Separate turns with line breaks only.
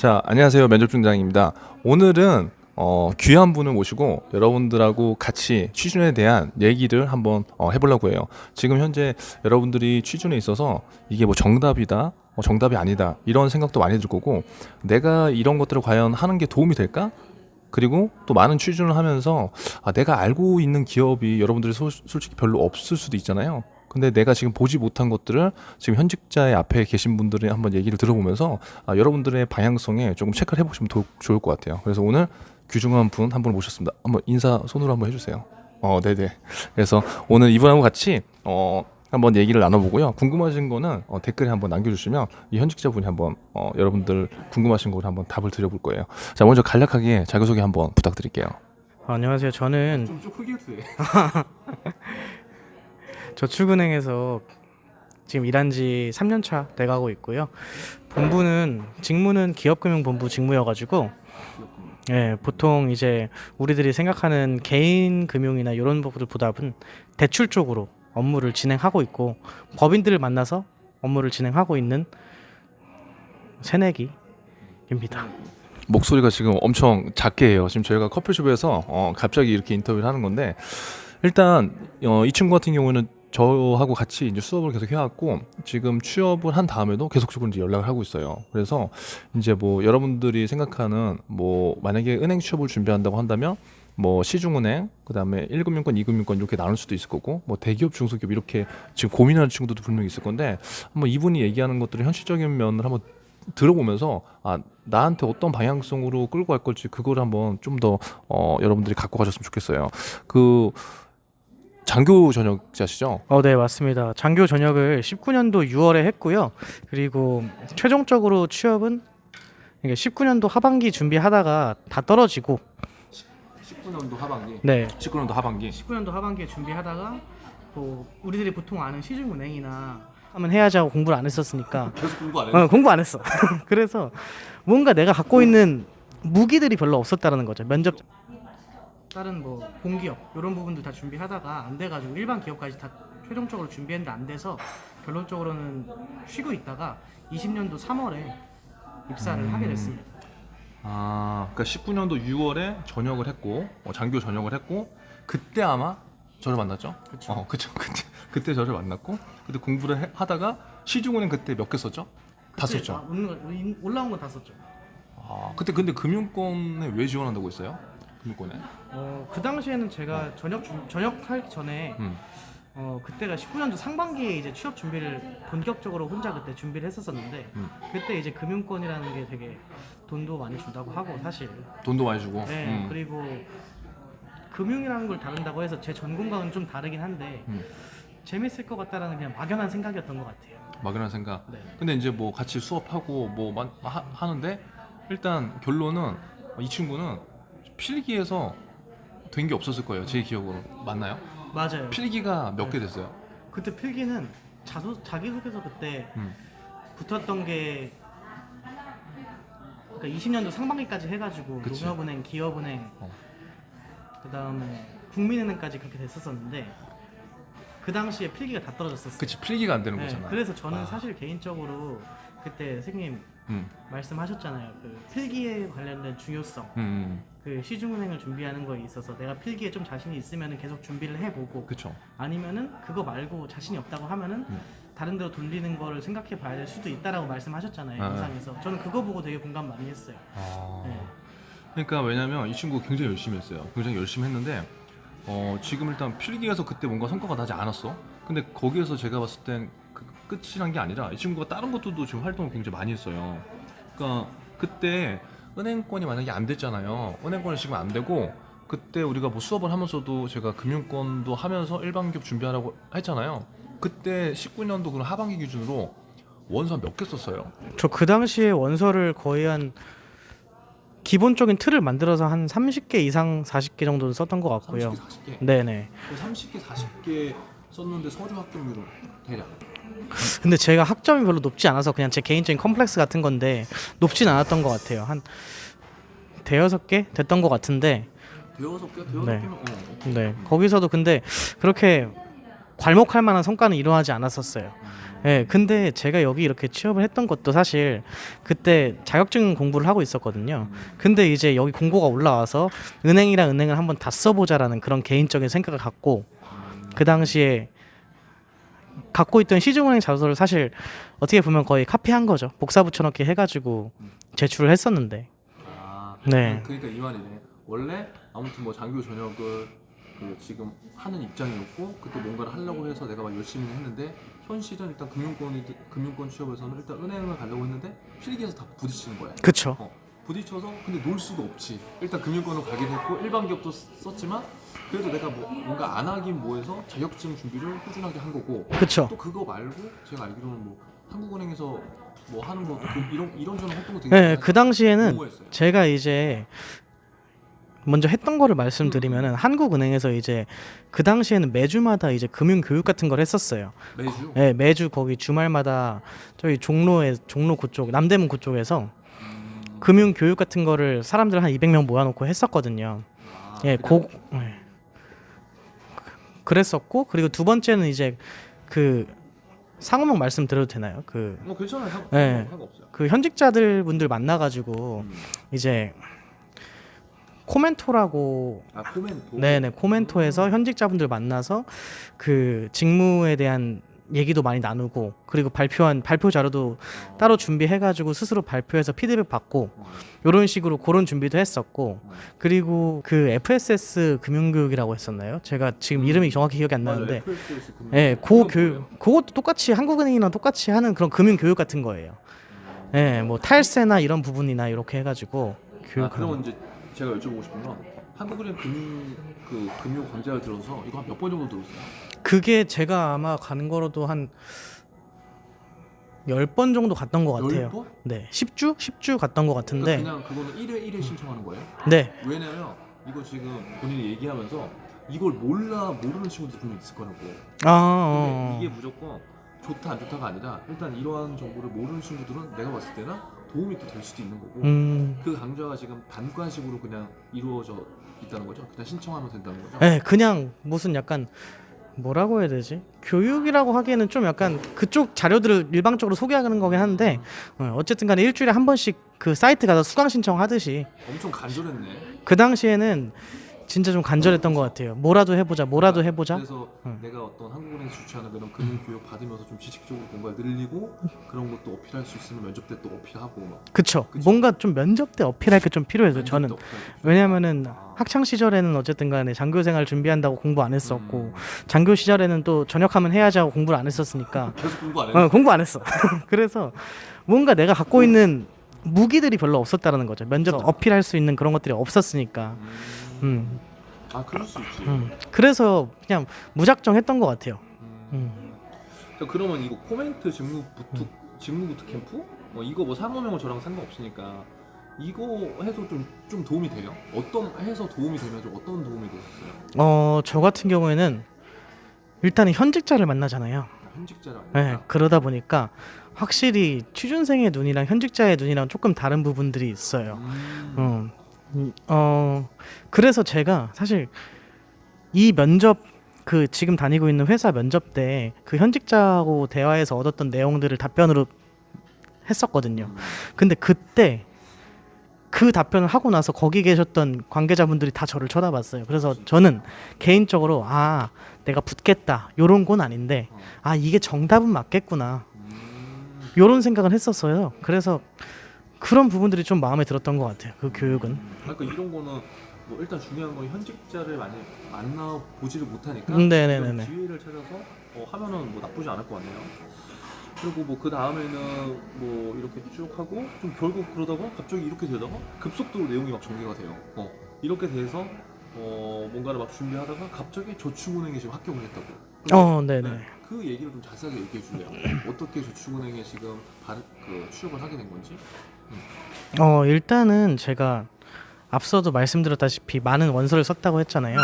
자, 안녕하세요. 면접중장입니다. 오늘은 어, 귀한 분을 모시고 여러분들하고 같이 취준에 대한 얘기를 한번 어, 해보려고 해요. 지금 현재 여러분들이 취준에 있어서 이게 뭐 정답이다, 어, 정답이 아니다 이런 생각도 많이 들 거고 내가 이런 것들을 과연 하는 게 도움이 될까? 그리고 또 많은 취준을 하면서 아, 내가 알고 있는 기업이 여러분들이 소- 솔직히 별로 없을 수도 있잖아요. 근데 내가 지금 보지 못한 것들을 지금 현직자의 앞에 계신 분들이 한번 얘기를 들어보면서 아, 여러분들의 방향성에 조금 체크를 해보시면 도- 좋을 것 같아요. 그래서 오늘 귀중한 분한분 모셨습니다. 한번 인사 손으로 한번 해주세요. 어, 네네. 그래서 오늘 이분하고 같이 어, 한번 얘기를 나눠보고요. 궁금하신 거는 어, 댓글에 한번 남겨주시면 이 현직자분이 한번 어, 여러분들 궁금하신 걸 한번 답을 드려볼 거예요. 자, 먼저 간략하게 자기소개 한번 부탁드릴게요.
안녕하세요. 저는
좀, 좀 크게 해주세요.
저축은행에서 지금 일한 지 3년 차 돼가고 있고요. 본부는 직무는 기업금융본부 직무여가지고 예, 보통 이제 우리들이 생각하는 개인 금융이나 이런 부분보다는 대출 쪽으로 업무를 진행하고 있고 법인들을 만나서 업무를 진행하고 있는 새내기입니다.
목소리가 지금 엄청 작게 해요. 지금 저희가 커피숍에서 어, 갑자기 이렇게 인터뷰를 하는 건데 일단 어, 이 친구 같은 경우는 저하고 같이 이제 수업을 계속 해왔고 지금 취업을 한 다음에도 계속적으로 이제 연락을 하고 있어요. 그래서 이제 뭐 여러분들이 생각하는 뭐 만약에 은행 취업을 준비한다고 한다면 뭐 시중은행 그다음에 1금융권, 2금융권 이렇게 나눌 수도 있을 거고 뭐 대기업, 중소기업 이렇게 지금 고민하는 친구들도 분명히 있을 건데 한번 이분이 얘기하는 것들을 현실적인 면을 한번 들어보면서 아 나한테 어떤 방향성으로 끌고 갈 걸지 그걸 한번 좀 더 어, 여러분들이 갖고 가셨으면 좋겠어요. 그 장교 전역자시죠?
어, 네, 맞습니다. 장교 전역을 19년도 6월에 했고요. 그리고 최종적으로 취업은 이게 19년도 하반기 준비하다가 다 떨어지고
19년도 하반기.
네.
19년도 하반기.
19년도 하반기에 준비하다가 뭐 우리들이 보통 아는 시중은행이나 하면 해야지 하고 공부를 안 했었으니까
계속 공부 안
어, 공부 안 했어. 그래서 뭔가 내가 갖고 있는 무기들이 별로 없었다라는 거죠. 면접 다른 뭐 공기업 이런 부분도 다 준비하다가 안 돼가지고 일반 기업까지 다 최종적으로 준비했는데 안 돼서 결론적으로는 쉬고 있다가 20년도 3월에 입사를 하게 됐습니다.
아, 그러니까 19년도 6월에 전역을 했고 어, 장교 전역을 했고 그때 아마 저를 만났죠?
그쵸.
어, 그쵸. 그때 그때 저를 만났고 그때 공부를 해- 하다가 시중은행 그때 몇 개 썼죠? 다
그때
썼죠.
아, 거- 인- 올라온 건 다 썼죠.
아, 그때 근데 금융권에 왜 지원한다고 했어요? 금융권에?
어, 그 당시에는 제가 전역 준- 전역하기 전에
음.
어 그때가 19년도 상반기에 이제 취업 준비를 본격적으로 혼자 그때 준비를 했었었는데
음.
그때 이제 금융권이라는 게 되게 돈도 많이 준다고 하고 사실
돈도 많이 주고.
네
음.
그리고 금융이라는 걸 다룬다고 해서 제 전공과는 좀 다르긴 한데
음.
재밌을 것 같다라는 그냥 막연한 생각이었던 것 같아요.
막연한 생각.
네.
근데 이제 뭐 같이 수업하고 뭐 만- 하, 하는데 일단 결론은 이 친구는 필기에서 된 게 없었을 거예요. 제 기억으로 맞나요?
맞아요.
필기가 몇개 됐어요?
그때 필기는 자소 자기소개서 그때
음.
붙었던 게 그러니까 20년도 상반기까지 해가지고
그치.
농협은행, 기업은행,
어.
그다음에 국민은행까지 그렇게 됐었었는데 그 당시에 필기가 다 떨어졌었어요.
그치 필기가 안 되는
네,
거잖아.
그래서 저는
아.
사실 개인적으로 그때 선생님
음,
말씀하셨잖아요. 그 필기에 관련된 중요성.
음, 음,
그 시중은행을 준비하는 거에 있어서 내가 필기에 좀 자신이 있으면 계속 준비를 해보고
그쵸.
아니면은 그거 말고 자신이 없다고 하면은
음.
다른 데로 돌리는 거를 생각해 봐야 될 수도 있다라고 말씀하셨잖아요
아,
영상에서 저는 그거 보고 되게 공감 많이 했어요
아.
네.
그러니까 왜냐면 이 친구 굉장히 열심히 했어요. 굉장히 열심히 했는데 어, 지금 일단 필기에서 그때 뭔가 성과가 나지 않았어. 근데 거기에서 제가 봤을 땐 그 끝이란 게 아니라 이 친구가 다른 것들도 지금 활동을 굉장히 많이 했어요. 그러니까 그때 은행권이 만약에 안 됐잖아요. 은행권이 지금 안 되고 그때 우리가 뭐 수업을 하면서도 제가 금융권도 하면서 일반 기업 준비하라고 했잖아요. 그때 19년도 그런 하반기 기준으로 원서 몇 개 썼어요.
저 그 당시에 원서를 거의 한 기본적인 틀을 만들어서 한 30개 이상 40개 정도는 썼던 것 같고요
30개, 40개.
네네
30개, 40개 썼는데 서류 합격률은 대략
근데 제가 학점이 별로 높지 않아서 그냥 제 개인적인 컴플렉스 같은 건데 높진 않았던 것 같아요 한 대여섯 개 됐던 것 같은데
대여섯 개, 대여섯
네.
개면 어, 어.
네 거기서도 근데 그렇게 괄목할 만한 성과는 이루어하지 않았었어요. 예, 근데 제가 여기 이렇게 취업을 했던 것도 사실 그때 자격증 공부를 하고 있었거든요. 근데 이제 여기 공고가 올라와서 은행이랑 은행을 한번 다 써보자라는 그런 개인적인 생각을 갖고 그 당시에 갖고 있던 시중은행 자소서를 사실 어떻게 보면 거의 카피한 거죠. 복사 붙여넣기 해가지고 제출을 했었는데.
아,
네.
그러니까 이 말이네. 원래 아무튼 뭐 장교 전역을 그 지금 하는 입장이었고 그때 뭔가를 하려고 해서 내가 막 열심히 했는데 현실은 일단 금융권이 금융권 취업에서는 일단 은행을 가려고 했는데 필기에서 다 부딪히는 거야.
그쵸.
어, 부딪혀서 근데 놀 수도 없지. 일단 금융권을 가긴 했고 일반 기업도 쓰- 썼지만 그래도 내가 뭐 뭔가 안 하긴 뭐해서 자격증 준비를 꾸준하게 한 거고
그쵸.
또 그거 말고 제가 알기로는 뭐 한국은행에서 뭐 하는 거그 이런 이런저런 활동도 되게
네,
많이
그 당시에는. 제가 이제 먼저 했던 거를 말씀드리면은 한국은행에서 이제 그 당시에는 매주마다 이제 금융 교육 같은 걸 했었어요.
매주
네, 매주 거기 주말마다 저희 종로에 종로 그쪽 남대문 그쪽에서
음,
금융 교육 같은 거를 사람들 한 200명 모아놓고 했었거든요.
아,
예, 고 예. 그랬었고 그리고 두 번째는 이제 그 상호명 말씀 드려도 되나요? 그
뭐 괜찮아요. 상,
네.
상관없어요.
그 현직자들 분들 만나가지고
음.
이제 코멘토라고
아 코멘토.
네네 코멘토에서 현직자분들 만나서 그 직무에 대한 얘기도 많이 나누고 그리고 발표한 발표 자료도
어.
따로 준비해가지고 스스로 발표해서 피드백 받고
어.
이런 식으로 그런 준비도 했었고
어.
그리고 그 FSS 금융교육이라고 했었나요? 제가 지금 이름이 정확히 기억이 안. 나는데. 예, 그
그건
교육? 그것도 똑같이 한국은행이랑 똑같이 하는 그런 금융 교육 같은 거예요. 예, 뭐 탈세나 이런 부분이나 이렇게 해가지고
아,
교육하는.
그러면 이제 제가 여쭤보고 싶은 건 한국은행 금융 그 금융 강좌를 들어서 이거 한 몇 번 정도 들었어요?
그게 제가 아마 가는 거로도 한 10번 정도 갔던 것 같아요.
열 번?
네. 10주? 10주 갔던 것 같은데.
그러니까 그냥 그거는 1회 1회 신청하는 거예요?
네.
왜냐면 이거 지금 본인이 얘기하면서 이걸 몰라 모르는 친구들 분명 있을 거라고.
아,
근데
어.
이게 무조건 좋다 안 좋다가 아니라 일단 이러한 정보를 모르는 친구들은 내가 봤을 때는 도움이 또 될 수도 있는 거고
음.
그 강좌가 지금 단과식으로 그냥 이루어져 있다는 거죠? 그냥 신청하면 된다는 거죠?
네, 그냥 무슨 약간 뭐라고 해야 되지? 교육이라고 하기에는 좀 약간 그쪽 자료들을 일방적으로 소개하는 거긴 한데 어, 어쨌든 간에 일주일에 한 번씩 그 사이트 가서 수강 신청하듯이
엄청 간절했네.
그 당시에는 진짜 좀 간절했던 것 같아요. 뭐라도 해보자, 뭐라도 해보자.
그래서
응.
내가 어떤 한국은행에서 주최하는 그런 금융 교육 받으면서 좀 지식적으로 뭔가 늘리고 그런 것도 어필할 수 있으면 면접 때 또 어필하고 막.
그쵸.
그쵸.
뭔가 좀 면접 때 어필할 게 좀 필요해서 저는. 왜냐면은
아.
학창 시절에는 어쨌든 간에 장교 생활 준비한다고 공부 안 했었고
음.
장교 시절에는 또 전역하면 해야지 하고 공부를 안 했었으니까
계속 공부 안 해.
어, 공부 안 했어. 그래서 뭔가 내가 갖고 있는 무기들이 별로 없었다라는 거죠. 면접. 어필할 수 있는 그런 것들이 없었으니까.
음.
음,
아 그럴 수 있지.
음. 그래서 그냥 무작정 했던 것 같아요.
음.
음.
자, 그러면 이거 코멘트 직무 부트 직무 부트 캠프? 뭐 이거 뭐 상호명은 저랑 상관없으니까 이거 해서 좀 좀 도움이 돼요? 어떤 해서 도움이 되면 좀 어떤 도움이 되셨어요?
어, 저 같은 경우에는 일단은 현직자를 만나잖아요.
현직자라.
네, 그러다 보니까 확실히 취준생의 눈이랑 현직자의 눈이랑 조금 다른 부분들이 있어요.
음.
어, 음, 어 그래서 제가 사실 이 면접 그 지금 다니고 있는 회사 면접 때 그 현직자하고 대화에서 얻었던 내용들을 답변으로 했었거든요.
음.
근데 그때 그 답변을 하고 나서 거기 계셨던 관계자분들이 다 저를 쳐다봤어요. 그래서 저는 개인적으로 아 내가 붙겠다 요런 건 아닌데
어.
아 이게 정답은 맞겠구나
음.
요런 생각을 했었어요. 그래서 그런 부분들이 좀 마음에 들었던 것 같아요. 그 교육은.
그러니까 이런 거는 뭐 일단 중요한 건 현직자를 많이 만나 보지를 못하니까
음, 네네네네.
이런 기회를 찾아서 어, 하면은 뭐 나쁘지 않을 것 같네요. 그리고 뭐 그 다음에는 뭐 이렇게 쭉 하고 좀 결국 그러다가 갑자기 이렇게 되다가 급속도로 내용이 막 전개가 돼요. 어 이렇게 돼서 어 뭔가를 막 준비하다가 갑자기 저축은행에 지금 합격을 했다고.
어, 네네.
네, 그 얘기를 좀 자세하게 얘기해 줄래요? 어떻게 저축은행에 지금 발, 그 취업을 하게 된 건지?
어 일단은 제가 앞서도 말씀드렸다시피 많은 원서를 썼다고 했잖아요.